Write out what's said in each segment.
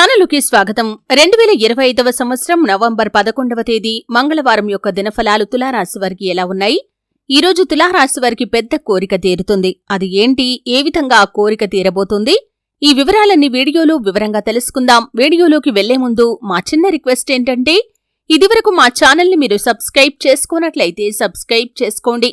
ఛానలుకి స్వాగతం. రెండు వేల ఇరవై ఐదవ సంవత్సరం నవంబర్ పదకొండవ తేదీ మంగళవారం యొక్క దినఫలాలు తులారాశి వారికి ఎలా ఉన్నాయి? ఈ రోజు తులారాశి వారికి పెద్ద కోరిక తీరుతుంది. అది ఏంటి? ఏ విధంగా ఆ కోరిక తీరబోతుంది? ఈ వివరాలన్నీ వీడియోలో వివరంగా తెలుసుకుందాం. వీడియోలోకి వెళ్ళే ముందు మా చిన్న రిక్వెస్ట్ ఏంటంటే ఇదివరకు మా ఛానల్ని మీరు సబ్స్క్రైబ్ చేసుకోనట్లయితే సబ్స్క్రైబ్ చేసుకోండి.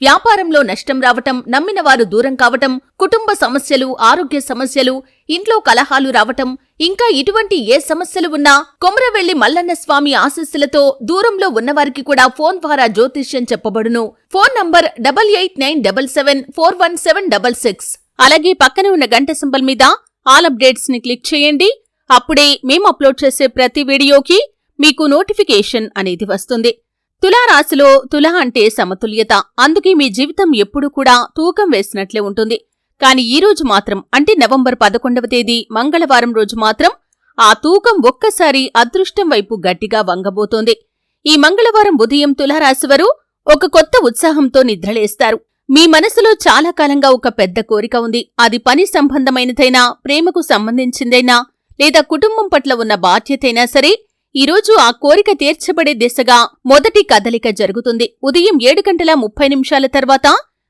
వ్యాపారంలో నష్టం రావటం నమ్మినవారు దూరం కావటం కుటుంబ సమస్యలు ఆరోగ్య సమస్యలు ఇంట్లో కలహాలు రావటం ఇంకా ఇటువంటి ఏ సమస్యలు ఉన్నా కొమరవెల్లి మల్లన్న స్వామి ఆశస్సులతో దూరంలో ఉన్నవారికి కూడా ఫోన్ ద్వారా జ్యోతిష్యం చెప్పబడును. Phone number double eight nine double seven four one seven double six. అలాగే పక్కన ఉన్న గంట సింబల్ మీద ఆల్ అప్డేట్స్ని క్లిక్ చేయండి. అప్పుడే మేము అప్లోడ్ చేసే ప్రతి వీడియోకి మీకు నోటిఫికేషన్ అనేది వస్తుంది. తులారాశిలో తుల అంటే సమతుల్యత. అందుకే మీ జీవితం ఎప్పుడూ కూడా తూకం వేసినట్లే ఉంటుంది. కాని ఈ రోజు మాత్రం అంటే నవంబర్ పదకొండవ తేదీ మంగళవారం రోజు మాత్రం ఆ తూకం ఒక్కసారి అదృష్టం వైపు గట్టిగా వంగబోతోంది. ఈ మంగళవారం ఉదయం తులారాశివారు ఒక కొత్త ఉత్సాహంతో నిద్రలేస్తారు. మీ మనసులో చాలా కాలంగా ఒక పెద్ద కోరిక ఉంది. అది పని సంబంధమైనదైనా ప్రేమకు సంబంధించిందైనా లేదా కుటుంబం పట్ల ఉన్న బాధ్యతైనా సరే ఈరోజు ఆ కోరిక తీర్చబడే దిశగా మొదటి కదలిక జరుగుతుంది. ఉదయం ఏడు గంటల ముప్పై నిమిషాల తర్వాత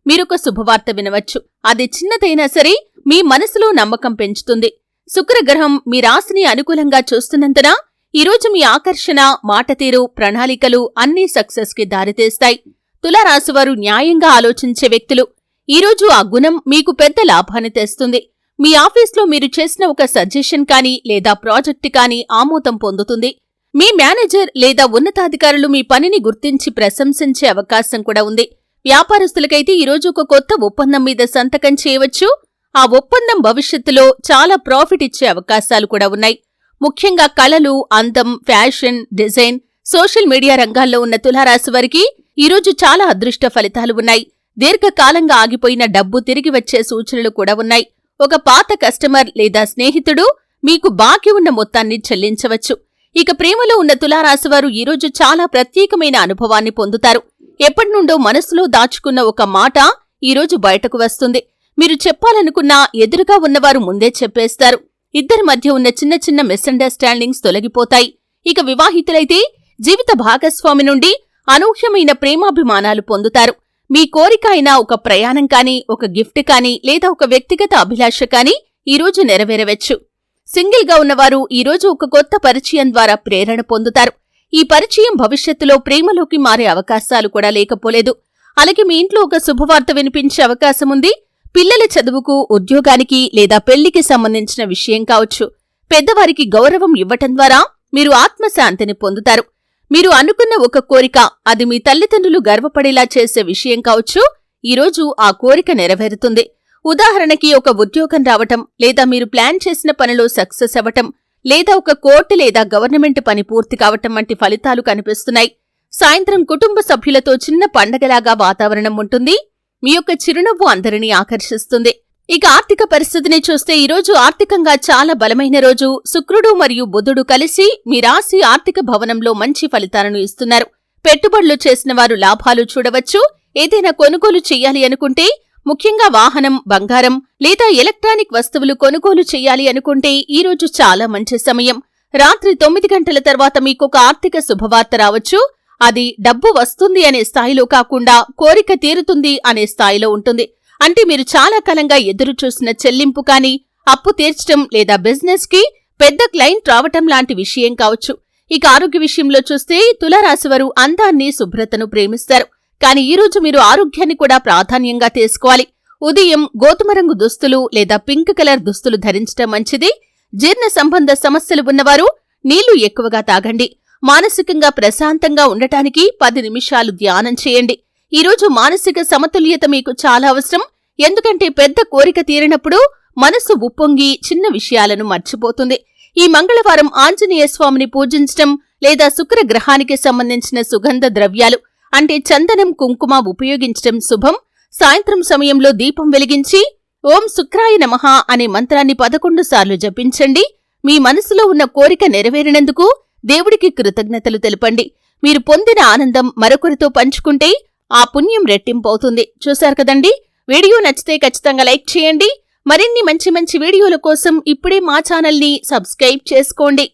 మీరొక శుభవార్త వినవచ్చు. అది చిన్నదైనా సరే మీ మనసులో నమ్మకం పెంచుతుంది. శుక్రగ్రహం మీ రాశిని అనుకూలంగా చూస్తున్నందున ఈరోజు మీ ఆకర్షణ మాటతీరు ప్రణాళికలు అన్నీ సక్సెస్కి దారితీస్తాయి. తులారాశివారు న్యాయంగా ఆలోచించే వ్యక్తులు. ఈరోజు ఆ గుణం మీకు పెద్ద లాభాన్ని తెస్తుంది. మీ ఆఫీస్లో మీరు చేసిన ఒక సజెషన్ కానీ లేదా ప్రాజెక్ట్ కానీ ఆమోదం పొందుతుంది. మీ మేనేజర్ లేదా ఉన్నతాధికారులు మీ పనిని గుర్తించి ప్రశంసించే అవకాశం కూడా ఉంది. వ్యాపారస్తులకైతే ఈరోజు ఒక కొత్త ఒప్పందం మీద సంతకం చేయవచ్చు. ఆ ఒప్పందం భవిష్యత్తులో చాలా ప్రాఫిట్ ఇచ్చే అవకాశాలు కూడా ఉన్నాయి. ముఖ్యంగా కళలు అందం ఫ్యాషన్ డిజైన్ సోషల్ మీడియా రంగాల్లో ఉన్న తులారాశి వారికి ఈరోజు చాలా అదృష్ట ఫలితాలు ఉన్నాయి. దీర్ఘకాలంగా ఆగిపోయిన డబ్బు తిరిగి వచ్చే సూచనలు కూడా ఉన్నాయి. ఒక పాత కస్టమర్ లేదా స్నేహితుడు మీకు బాకీ ఉన్న మొత్తాన్ని చెల్లించవచ్చు. ఇక ప్రేమలో ఉన్న తులారాశివారు ఈరోజు చాలా ప్రత్యేకమైన అనుభవాన్ని పొందుతారు. ఎప్పటినుండో మనసులో దాచుకున్న ఒక మాట ఈరోజు బయటకు వస్తుంది. మీరు చెప్పాలనుకున్నా ఎదురుగా ఉన్నవారు ముందే చెప్పేస్తారు. ఇద్దరి మధ్య ఉన్న చిన్న చిన్న మిస్అండర్స్టాండింగ్స్ తొలగిపోతాయి. ఇక వివాహితులైతే జీవిత భాగస్వామి నుండి అనూహ్యమైన ప్రేమాభిమానాలు పొందుతారు. మీ కోరిక అయినా ఒక ప్రయాణం కానీ ఒక గిఫ్ట్ కానీ లేదా ఒక వ్యక్తిగత అభిలాష కానీ ఈరోజు నెరవేరవచ్చు. సింగిల్గా ఉన్నవారు ఈరోజు ఒక కొత్త పరిచయం ద్వారా ప్రేరణ పొందుతారు. ఈ పరిచయం భవిష్యత్తులో ప్రేమలోకి మారే అవకాశాలు కూడా లేకపోలేదు. అలాగే మీ ఇంట్లో ఒక శుభవార్త వినిపించే అవకాశం ఉంది. పిల్లల చదువుకు ఉద్యోగానికి లేదా పెళ్ళికి సంబంధించిన విషయం కావచ్చు. పెద్దవారికి గౌరవం ఇవ్వటం ద్వారా మీరు ఆత్మశాంతిని పొందుతారు. మీరు అనుకున్న ఒక కోరిక అది మీ తల్లిదండ్రులు గర్వపడేలా చేసే విషయం కావచ్చు. ఈరోజు ఆ కోరిక నెరవేరుతుంది. ఉదాహరణకి ఒక ఉద్యోగం రావటం లేదా మీరు ప్లాన్ చేసిన పనిలో సక్సెస్ అవ్వటం లేదా ఒక కోర్టు లేదా గవర్నమెంట్ పని పూర్తి కావటం వంటి ఫలితాలు కనిపిస్తున్నాయి. సాయంత్రం కుటుంబ సభ్యులతో చిన్న పండగలాగా వాతావరణం ఉంటుంది. మీ యొక్క చిరునవ్వు అందరినీ ఆకర్షిస్తుంది. ఇక ఆర్థిక పరిస్థితిని చూస్తే ఈరోజు ఆర్థికంగా చాలా బలమైన రోజు. శుక్రుడు మరియు బుధుడు కలిసి మీ రాశి ఆర్థిక భవనంలో మంచి ఫలితాలను ఇస్తున్నారు. పెట్టుబడులు చేసిన వారు లాభాలు చూడవచ్చు. ఏదైనా కొనుగోలు చేయాలి అనుకుంటే ముఖ్యంగా వాహనం బంగారం లేదా ఎలక్ట్రానిక్ వస్తువులు కొనుగోలు చేయాలి అనుకుంటే ఈరోజు చాలా మంచి సమయం. రాత్రి తొమ్మిది గంటల తర్వాత మీకొక ఆర్థిక శుభవార్త రావచ్చు. అది డబ్బు వస్తుంది అనే స్థాయిలో కాకుండా కోరిక తీరుతుంది అనే స్థాయిలో ఉంటుంది. అంటే మీరు చాలా కాలంగా ఎదురు చూసిన చెల్లింపు కానీ అప్పు తీర్చడం లేదా బిజినెస్కి పెద్ద క్లయింట్ రావటం లాంటి విషయం కావచ్చు. ఇక ఆరోగ్య విషయంలో చూస్తే తులారాశివారు అందాన్ని శుభ్రతను ప్రేమిస్తారు. కానీ ఈరోజు మీరు ఆరోగ్యాన్ని కూడా ప్రాధాన్యంగా తీసుకోవాలి. ఉదయం గోధుమ రంగు దుస్తులు లేదా పింక్ కలర్ దుస్తులు ధరించడం మంచిది. జీర్ణ సంబంధ సమస్యలు ఉన్నవారు నీళ్ళు ఎక్కువగా తాగండి. మానసికంగా ప్రశాంతంగా ఉండటానికి పది నిమిషాలు ధ్యానం చేయండి. ఈరోజు మానసిక సమతుల్యత మీకు చాలా అవసరం. ఎందుకంటే పెద్ద కోరిక తీరినప్పుడు మనసు ఉప్పొంగి చిన్న విషయాలను మర్చిపోతుంది. ఈ మంగళవారం ఆంజనేయ స్వామిని పూజించటం లేదా శుక్ర గ్రహానికి సంబంధించిన సుగంధ ద్రవ్యాలు అంటే చందనం కుంకుమ ఉపయోగించటం శుభం. సాయంత్రం సమయంలో దీపం వెలిగించి ఓం శుక్రాయ నమః అనే మంత్రాన్ని పదకొండు సార్లు జపించండి. మీ మనసులో ఉన్న కోరిక నెరవేరినందుకు దేవుడికి కృతజ్ఞతలు తెలపండి. మీరు పొందిన ఆనందం మరొకరితో పంచుకుంటే ఆ పుణ్యం రెట్టింపవుతుంది. చూశారు కదండి? వీడియో నచ్చితే ఖచ్చితంగా లైక్ చేయండి. మరిన్ని మంచి మంచి వీడియోల కోసం ఇప్పుడే మా ఛానల్ని సబ్స్క్రైబ్ చేసుకోండి.